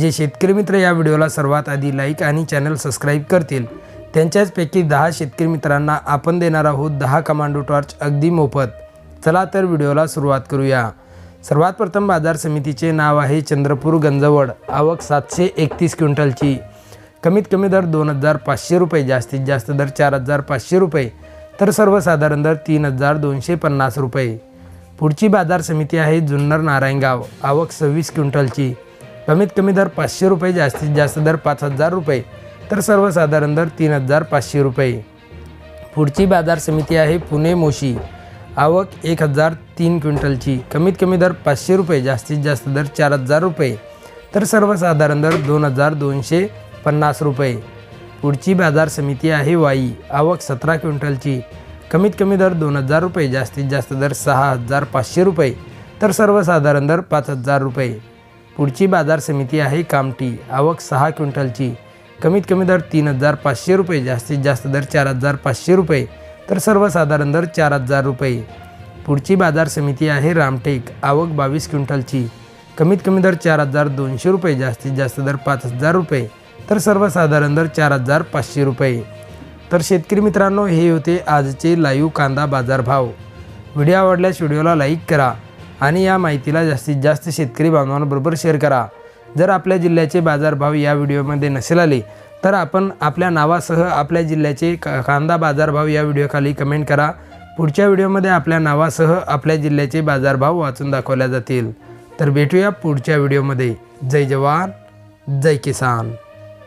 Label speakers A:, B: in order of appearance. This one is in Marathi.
A: जे शेतकरी मित्र या व्हिडिओला सर्वात आधी लाईक आणि चॅनल सबस्क्राईब करतील. त्यांच्याचपैकी दहा शेतकरी मित्रांना आपण देणार आहोत दहा कमांडो टॉर्च अगदी मोफत. चला तर व्हिडिओला सुरुवात करूया. सर्वात प्रथम बाजार समितीचे नाव आहे चंद्रपूर गंजवड आवक सातशे एकतीस क्विंटलची. कमीत कमी दर दोन हजार पाचशे रुपये जास्तीत जास्त दर चार हजार पाचशे रुपये तर सर्वसाधारण दर तीन हजार दोनशे पन्नास रुपये. पुढची बाजार समिती आहे जुन्नर नारायणगाव आवक सव्वीस क्विंटलची. कमीत कमी दर पाचशे रुपये जास्तीत जास्त दर पाच हजार रुपये. तर सर्वसाधारण दर तीन हजार पाचशे रुपये. पुढची बाजार समिती आहे पुणे मोशी. आवक एक हजार तीन क्विंटलची. कमीत कमी दर पाचशे रुपये जास्तीत जास्त दर चार हजार रुपये. तर सर्वसाधारण दर दोन हजार दोनशे पन्नास रुपये. पुढची बाजार समिती आहे वाई. आवक सतरा क्विंटलची. कमीत कमी दर दोन हजार रुपये जास्तीत जास्त दर सहा हजार पाचशे रुपये. तर सर्वसाधारण दर पाच हजार रुपये. पुढची बाजार समिती आहे कामठी आवक सहा क्विंटलची. कमीत कमी दर तीन हजार पाचशे रुपये जास्तीत जास्त दर चार हजार पाचशे रुपये तर सर्वसाधारण दर चार हजार रुपये. पुढची बाजार समिती आहे रामटेक. आवक बावीस क्विंटलची. कमीत कमी दर चार हजार दोनशे रुपये जास्तीत जास्त दर पाच हजार रुपये तर सर्वसाधारण दर चार हजार पाचशे रुपये. तर शेतकरी मित्रांनो हे होते आजचे लाईव्ह कांदा बाजारभाव. व्हिडिओ आवडल्यास व्हिडिओला लाईक करा. आणि या माहितीला जास्तीत जास्त शेतकरी बांधवांबरोबर शेअर करा. जर आपल्या जिल्ह्याचे बाजारभाव या व्हिडिओमध्ये नसेल आले तर आपण आपल्या नावासह आपल्या जिल्ह्याचे का कांदा बाजारभाव या व्हिडिओखाली कमेंट करा. पुढच्या व्हिडिओमध्ये आपल्या नावासह आपल्या जिल्ह्याचे बाजारभाव वाचून दाखवल्या जातील. तर भेटूया पुढच्या व्हिडिओमध्ये. जय जवान जय किसान.